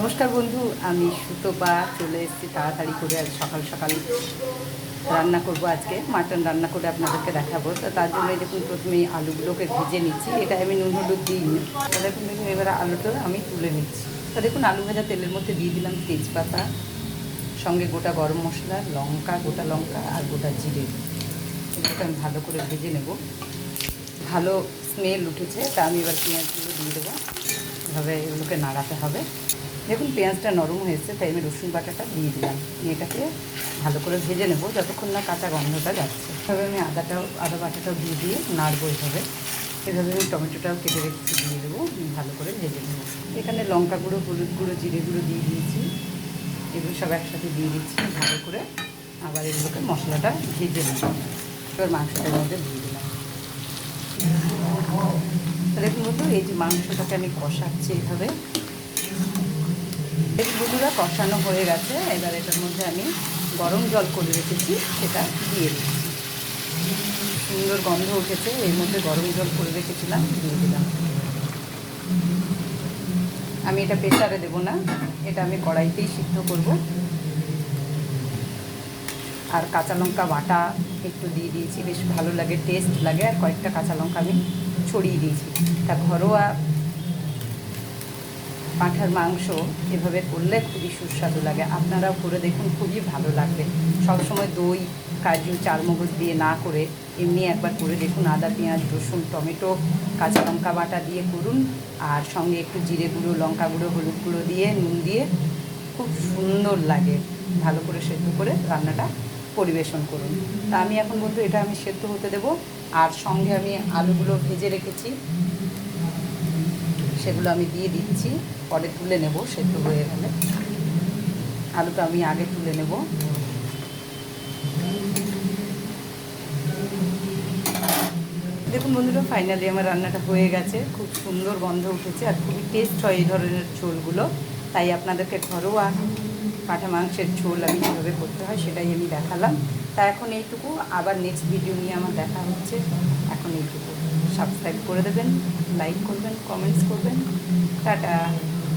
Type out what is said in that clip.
নমস্কার বন্ধু, আমি সুতোপা, চলে এসেছি তাড়াতাড়ি করে আজ সকাল সকাল রান্না করব আজকে। মাটন রান্না করে আপনাদেরকে দেখাবো। তো তার জন্য দেখুন, প্রথমে আলুগুলোকে ভেজে নিচ্ছি। এটা আমি নুন, হলুদ দিইনি তো দেখুন দেখুন, এবারে আলুটা আমি তুলে নিচ্ছি। তো দেখুন, আলু ভাজা তেলের মধ্যে দিয়ে দিলাম তেজপাতা, সঙ্গে গোটা গরম মশলা, লঙ্কা, গোটা লঙ্কা আর গোটা জিরে। এগুলোকে আমি ভালো করে ভেজে নেব। ভালো স্মেল উঠেছে, তা আমি এবার পেঁয়াজগুলো দিয়ে দেবো। এভাবে এগুলোকে নাড়াতে হবে। দেখুন, পেঁয়াজটা নরম হয়েছে তাই আমি রসুন বাটাটা দিয়ে দিলাম। দিয়ে এটাকে ভালো করে ভেজে নেব, যতক্ষণ না কাঁচা গন্ধটা যাচ্ছে। এভাবে আমি আদাটাও, আদা বাটাটাও দিয়ে দিয়ে নাড়বো এভাবে। এভাবে আমি টমেটোটাও কেটে রেখেছি দিয়ে দেবো ভালো করে ভেজে নেব। এখানে লঙ্কা গুঁড়ো, হলুদ গুঁড়ো, জিরে গুঁড়ো দিয়ে দিয়েছি। এগুলো সব একসাথে দিয়ে দিচ্ছি, ভালো করে আবার এগুলোকে মশলাটা ভেজে নেব। এবার মাংসটার মধ্যে দিয়ে দিলাম। দেখুন বন্ধু, এই যে মাংসটাকে আমি কষাচ্ছি এইভাবে এই বন্ধুরা কষানো হয়ে গেছে। এবার এটার মধ্যে আমি গরম জল করে রেখেছি, সেটা দিয়ে দিচ্ছি। সুন্দর গন্ধ উঠেছে, এর মধ্যে গরম জল করে রেখেছিলাম, দিয়ে দিলাম। আমি এটা প্রেসারে দেবো না, এটা আমি কড়াইতেই সিদ্ধ করব। আর কাঁচা লঙ্কা বাটা একটু দিয়ে দিয়েছি, বেশ ভালো লাগে, টেস্ট লাগে। আর কয়েকটা কাঁচা লঙ্কা আমি ছড়িয়ে দিয়েছি। তা ঘরোয়া পাঁঠার মাংস এভাবে করলে খুবই সুস্বাদু লাগে। আপনারাও করে দেখুন, খুবই ভালো লাগবে। সবসময় দই, কাজু চালমগজ দিয়ে না করে এমনি একবার করে দেখুন। আদা, পেঁয়াজ, রসুন, টমেটো, কাঁচা লঙ্কা বাটা দিয়ে করুন। আর সঙ্গে একটু জিরে গুঁড়ো, লঙ্কা গুঁড়ো, হলুদ গুঁড়ো দিয়ে, নুন দিয়ে খুব সুন্দর লাগে। ভালো করে সেদ্ধ করে রান্নাটা পরিবেশন করুন। তা আমি এখন বলতে এটা আমি সেদ্ধ হতে দেব। আর সঙ্গে আমি আলুগুলো ভেজে রেখেছি। সেগুলো আমি দিয়ে দিচ্ছি। পরে তুলে নেব, সেদ্ধ হয়ে গেলে। আলুটা আমি আগে তুলে নেব। দেখুন বন্ধুরা ফাইনালি আমার রান্নাটা হয়ে গেছে। খুব সুন্দর গন্ধ উঠেছে আর খুবই টেস্ট হয় এই ধরনের ঝোলগুলো। তাই আপনাদেরকে ঘরোয়া পাঠা মাংসের ঝোল আমি কীভাবে করতে হয় সেটাই আমি দেখালাম। তা এখন এইটুকু। আবার নেক্সট ভিডিও নিয়ে আমার দেখা হচ্ছে। এখন এইটুকু। সাবস্ক্রাইব করে দেবেন লাইক করবেন কমেন্টস করবেন। টাটা।